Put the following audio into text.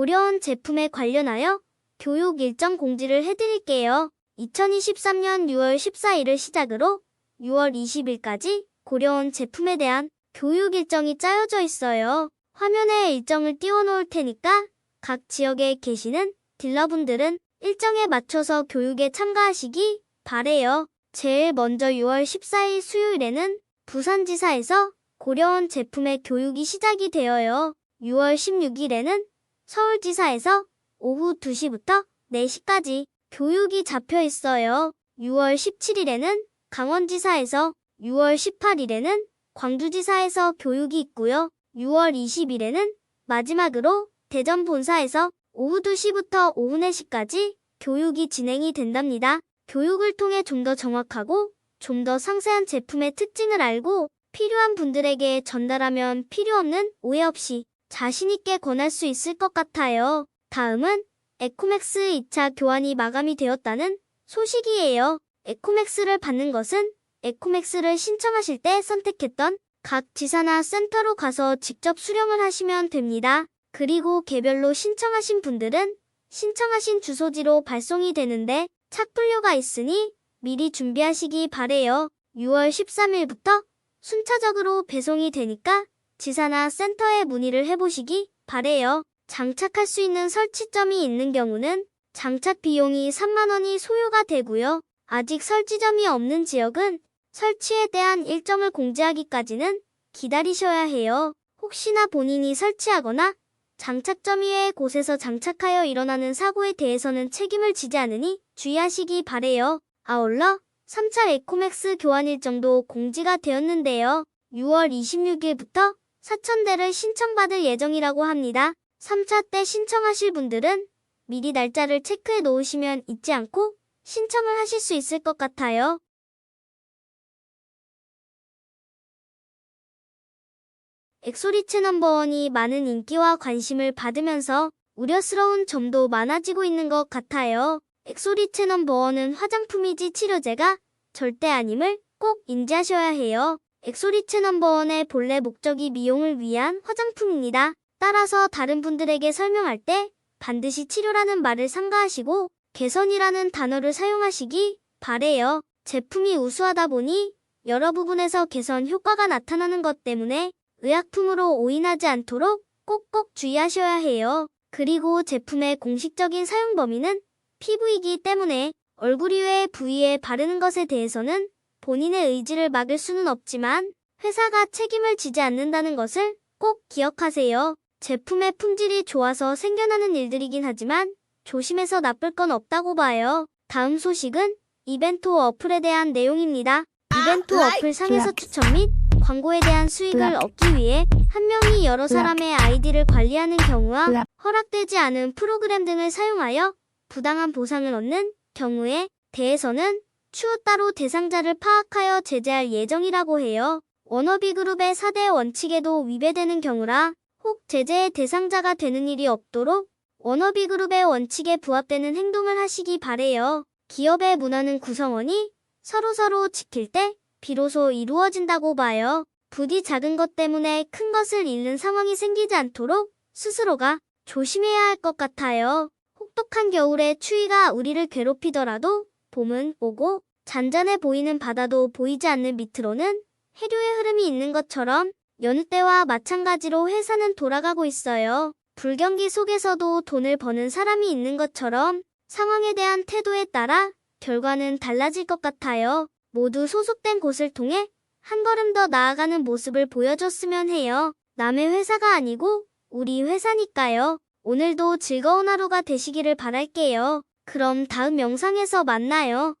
고려원 제품에 관련하여 교육 일정 공지를 해드릴게요. 2023년 6월 14일을 시작으로 6월 20일까지 고려원 제품에 대한 교육 일정이 짜여져 있어요. 화면에 일정을 띄워놓을 테니까 각 지역에 계시는 딜러분들은 일정에 맞춰서 교육에 참가하시기 바래요. 제일 먼저 6월 14일 수요일에는 부산지사에서 고려원 제품의 교육이 시작이 되어요. 6월 16일에는 서울지사에서 오후 2시부터 4시까지 교육이 잡혀 있어요. 6월 17일에는 강원지사에서 6월 18일에는 광주지사에서 교육이 있고요. 6월 20일에는 마지막으로 대전 본사에서 오후 2시부터 오후 4시까지 교육이 진행이 된답니다. 교육을 통해 좀 더 정확하고 좀 더 상세한 제품의 특징을 알고 필요한 분들에게 전달하면 필요 없는 오해 없이 자신있게 권할 수 있을 것 같아요. 다음은 에코맥스 2차 교환이 마감이 되었다는 소식이에요. 에코맥스를 받는 것은 에코맥스를 신청하실 때 선택했던 각 지사나 센터로 가서 직접 수령을 하시면 됩니다. 그리고 개별로 신청하신 분들은 신청하신 주소지로 발송이 되는데 착불료가 있으니 미리 준비하시기 바래요. 6월 13일부터 순차적으로 배송이 되니까 지사나 센터에 문의를 해보시기 바래요. 장착할 수 있는 설치점이 있는 경우는 장착 비용이 3만 원이 소요가 되고요. 아직 설치점이 없는 지역은 설치에 대한 일정을 공지하기까지는 기다리셔야 해요. 혹시나 본인이 설치하거나 장착점 이외의 곳에서 장착하여 일어나는 사고에 대해서는 책임을 지지 않으니 주의하시기 바래요. 아울러 3차 에코맥스 교환 일정도 공지가 되었는데요. 6월 26일부터 4,000대를 신청받을 예정이라고 합니다. 3차 때 신청하실 분들은 미리 날짜를 체크해 놓으시면 잊지 않고 신청을 하실 수 있을 것 같아요. 엑소리체 넘버원이 많은 인기와 관심을 받으면서 우려스러운 점도 많아지고 있는 것 같아요. 엑소리체 넘버원은 화장품이지 치료제가 절대 아님을 꼭 인지하셔야 해요. 엑소리체 넘버원의 본래 목적이 미용을 위한 화장품입니다. 따라서 다른 분들에게 설명할 때 반드시 치료라는 말을 삼가하시고 개선이라는 단어를 사용하시기 바래요. 제품이 우수하다 보니 여러 부분에서 개선 효과가 나타나는 것 때문에 의약품으로 오인하지 않도록 꼭꼭 주의하셔야 해요. 그리고 제품의 공식적인 사용 범위는 피부이기 때문에 얼굴 이외의 부위에 바르는 것에 대해서는 본인의 의지를 막을 수는 없지만 회사가 책임을 지지 않는다는 것을 꼭 기억하세요. 제품의 품질이 좋아서 생겨나는 일들이긴 하지만 조심해서 나쁠 건 없다고 봐요. 다음 소식은 이벤트 어플에 대한 내용입니다. 이벤트 어플 상에서 추천 및 광고에 대한 수익을 얻기 위해 한 명이 여러 사람의 아이디를 관리하는 경우와 허락되지 않은 프로그램 등을 사용하여 부당한 보상을 얻는 경우에 대해서는 추후 따로 대상자를 파악하여 제재할 예정이라고 해요. 워너비 그룹의 4대 원칙에도 위배되는 경우라 혹 제재의 대상자가 되는 일이 없도록 워너비 그룹의 원칙에 부합되는 행동을 하시기 바래요. 기업의 문화는 구성원이 서로서로 지킬 때 비로소 이루어진다고 봐요. 부디 작은 것 때문에 큰 것을 잃는 상황이 생기지 않도록 스스로가 조심해야 할 것 같아요. 혹독한 겨울에 추위가 우리를 괴롭히더라도 봄은 오고 잔잔해 보이는 바다도 보이지 않는 밑으로는 해류의 흐름이 있는 것처럼 여느 때와 마찬가지로 회사는 돌아가고 있어요. 불경기 속에서도 돈을 버는 사람이 있는 것처럼 상황에 대한 태도에 따라 결과는 달라질 것 같아요. 모두 소속된 곳을 통해 한 걸음 더 나아가는 모습을 보여줬으면 해요. 남의 회사가 아니고 우리 회사니까요. 오늘도 즐거운 하루가 되시기를 바랄게요. 그럼 다음 영상에서 만나요.